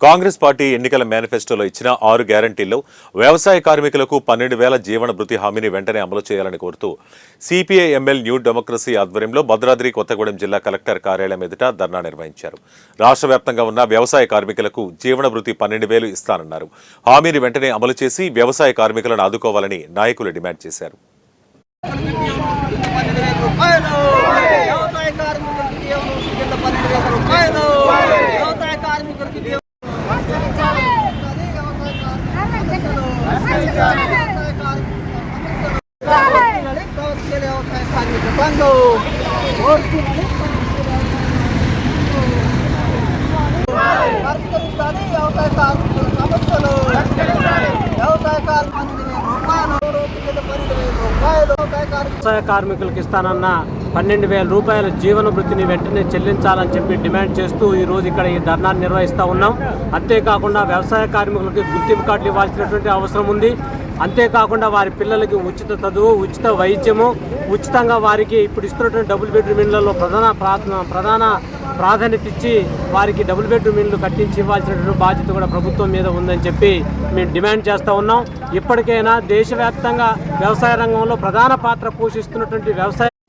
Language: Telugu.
కాంగ్రెస్ పార్టీ ఎన్నికల మేనిఫెస్టోలో ఇచ్చిన ఆరు గ్యారంటీల్లో వ్యవసాయ కార్మికులకు పన్నెండు వేల జీవన భృతి హామీని వెంటనే అమలు చేయాలని కోరుతూ సిపిఐ ఎంఎల్ న్యూ డెమోక్రసీ ఆధ్వర్యంలో భద్రాద్రి కొత్తగూడెం జిల్లా కలెక్టర్ కార్యాలయం ఎదుట ధర్నా నిర్వహించారు. రాష్ట్ర వ్యాప్తంగా ఉన్న వ్యవసాయ కార్మికులకు జీవన భృతి పన్నెండు వేలు ఇస్తానన్నారు. హామీని వెంటనే అమలు చేసి వ్యవసాయ కార్మికులను ఆదుకోవాలని నాయకులు డిమాండ్ చేశారు పన్నెండు వేల రూపాయలు వ్యవసాయ కార్మికులకి కేవలం కింద పన్నెండు వేల రూపాయలు వ్యవసాయ కార్మికులకి కేవలం వ్యవసాయ cuando పరిష్కరించాలి వ్యవసాయ కార్మికుల సమస్యలు వ్యవసాయ కార్మికుల పన్నెండు వేల రూపాయలు వ్యవసాయ కార్మికులకు ఇస్తానన్న పన్నెండు వేల రూపాయల జీవన వృత్తిని వెంటనే చెల్లించాలని చెప్పి డిమాండ్ చేస్తూ ఈ రోజు ఇక్కడ ఈ ధర్నాన్ని నిర్వహిస్తూ ఉన్నాం. అంతేకాకుండా వ్యవసాయ కార్మికులకి గుర్తింపు కార్డులు ఇవ్వాల్సినటువంటి అవసరం ఉంది. అంతేకాకుండా వారి పిల్లలకి ఉచిత చదువు ఉచిత వైద్యము ఉచితంగా వారికి ఇప్పుడు ఇస్తున్నటువంటి డబుల్ బెడ్రూమ్ ఇళ్ళలో ప్రధాన ప్రాధాన ప్రధాన ప్రాధాన్యత ఇచ్చి వారికి డబుల్ బెడ్రూమ్ ఇల్లు కట్టించి ఇవ్వాల్సినటువంటి బాధ్యత కూడా ప్రభుత్వం మీద ఉందని చెప్పి మేము డిమాండ్ చేస్తూ ఉన్నాం. ఇప్పటికైనా దేశవ్యాప్తంగా వ్యవసాయ రంగంలో ప్రధాన పాత్ర పోషిస్తున్నటువంటి వ్యవసాయ